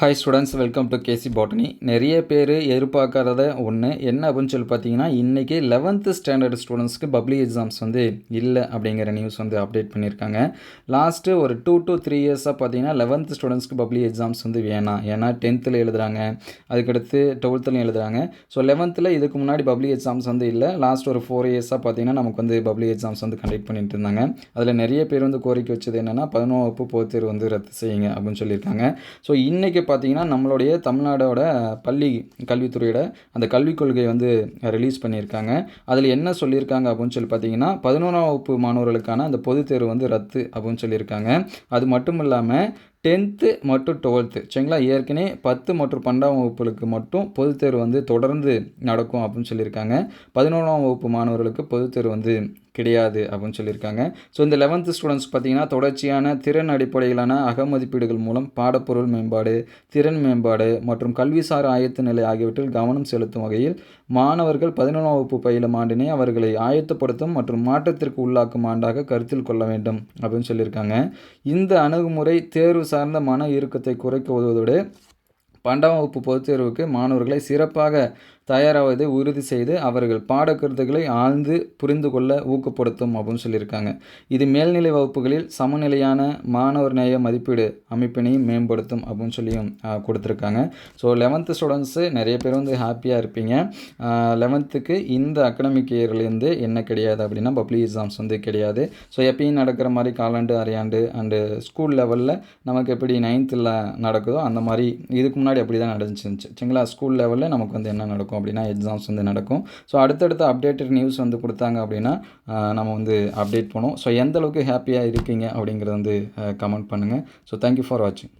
Hi students welcome to KC botany நிறைய பேர் எதிர்பார்க்காத ஒன்று என்ன அப்படின்னு சொல்லி பார்த்தீங்கன்னா இன்றைக்கி லெவன்த்து ஸ்டாண்டர்ட் ஸ்டூடெண்ட்ஸ்க்கு பப்ளி எக்ஸாம்ஸ் வந்து இல்லை அப்படிங்கிற நியூஸ் வந்து அப்டேட் பண்ணியிருக்காங்க. லாஸ்ட்டு ஒரு டூ டு த்ரீ இயர்ஸாக பார்த்தீங்கன்னா லெவன்த்து ஸ்டூடெண்ட்ஸ்க்கு பப்ளி எக்ஸாம்ஸ் வந்து வேணாம். ஏன்னா டென்த்தில் எழுதுகிறாங்க அதுக்கடுத்து டுவெல்த்துலையும் எழுதுறாங்க. ஸோ லெவன்த்தில் இதுக்கு முன்னாடி பப்ளி எக்ஸாம்ஸ் வந்து இல்லை. லாஸ்ட் ஒரு ஃபோர் இயர்ஸாக பார்த்தீங்கன்னா நமக்கு வந்து பப்ளி எக்ஸாம்ஸ் வந்து கண்டக்ட் பண்ணிட்டு இருந்தாங்க. அதில் நிறைய பேர் வந்து கோரிக்கை வச்சது என்னென்னா பதினோரு வகுப்பு பொதுத் தேர்வு வந்து ரத்து செய்யுங்க அப்படின்னு சொல்லியிருக்காங்க. ஸோ இன்றைக்கி பார்த்தீங்கன்னா நம்மளுடைய தமிழ்நாடோட பள்ளி கல்வித்துறையோட அந்த கல்விக் கொள்கை வந்து ரிலீஸ் பண்ணியிருக்காங்க. அதில் என்ன சொல்லியிருக்காங்க அப்படின்னு சொல்லி பார்த்தீங்கன்னா பதினோராம் வகுப்பு மாணவர்களுக்கான அந்த பொதுத் தேர்வு வந்து ரத்து அப்படின்னு சொல்லியிருக்காங்க. அது மட்டும் இல்லாமல் டென்த்து மற்றும் டுவெல்த்து சரிங்களா? ஏற்கனவே பத்து மற்றும் பன்னெண்டாம் வகுப்புகளுக்கு மட்டும் பொதுத்தேர்வு வந்து தொடர்ந்து நடக்கும் அப்படின்னு சொல்லியிருக்காங்க. பதினொன்றாம் வகுப்பு மாணவர்களுக்கு பொதுத்தேர்வு வந்து கிடையாது அப்படின்னு சொல்லியிருக்காங்க. ஸோ இந்த லெவன்த்து ஸ்டூடெண்ட்ஸ் பார்த்திங்கன்னா தொடர்ச்சியான திறன் அடிப்படையிலான அகமதிப்பீடுகள் மூலம் பாடப்பொருள் மேம்பாடு திறன் மேம்பாடு மற்றும் கல்விசார் ஆயத்த நிலை ஆகியவற்றில் கவனம் செலுத்தும் வகையில் மாணவர்கள் பதினொன்றாம் வகுப்பு பயிலும் ஆண்டினை அவர்களை ஆயத்தப்படுத்தும் மற்றும் மாற்றத்திற்கு உள்ளாக்கும் ஆண்டாக கருத்தில் கொள்ள வேண்டும் அப்படின்னு சொல்லியிருக்காங்க. இந்த அணுகுமுறை தேர்வு சார்ந்த மன இறுக்கத்தை குறைக்க உதவுவதோடு பண்டாம் வகுப்பு பொதுத்தேர்வுக்கு மாணவர்களை சிறப்பாக தயாராவதை உறுதி செய்து அவர்கள் பாடக்கருத்துக்களை ஆழ்ந்து புரிந்து கொள்ள ஊக்கப்படுத்தும் அப்படின்னு சொல்லியிருக்காங்க. இது மேல்நிலை வகுப்புகளில் சமநிலையான மாணவர் நேய மதிப்பீடு அமைப்பினையும் மேம்படுத்தும் அப்படின்னு சொல்லியும் கொடுத்துருக்காங்க. ஸோ லெவன்த்து ஸ்டூடெண்ட்ஸு நிறைய பேர் வந்து ஹாப்பியாக இருப்பீங்க. லெவன்த்துக்கு இந்த அகடமிக் இயர்லேருந்து என்ன கிடையாது அப்படின்னா பப்ளிக் எக்ஸாம்ஸ் வந்து கிடையாது. ஸோ எப்பயும் நடக்கிற மாதிரி காலாண்டு அரையாண்டு அண்டு ஸ்கூல் லெவலில் நமக்கு எப்படி நைன்த்தில் நடக்குதோ அந்த மாதிரி இதுக்கு முன்னாடி அப்படி தான் நடந்துச்சு. சரிங்களா? ஸ்கூல் லெவலில் நமக்கு வந்து என்ன நடக்கும் அப்படின்னா எக்ஸாம்ஸ் வந்து நடக்கும். ஸோ அடுத்தடுத்த அப்டேட்டட் நியூஸ் வந்து கொடுத்தாங்க அப்படின்னா நம்ம வந்து அப்டேட் பண்ணுவோம். ஸோ எந்த அளவுக்கு ஹாப்பியாக இருக்கீங்க அப்படிங்கிறத வந்து கமெண்ட் பண்ணுங்கள் ஸோ தேங்க்யூ ஃபார் வாட்சிங்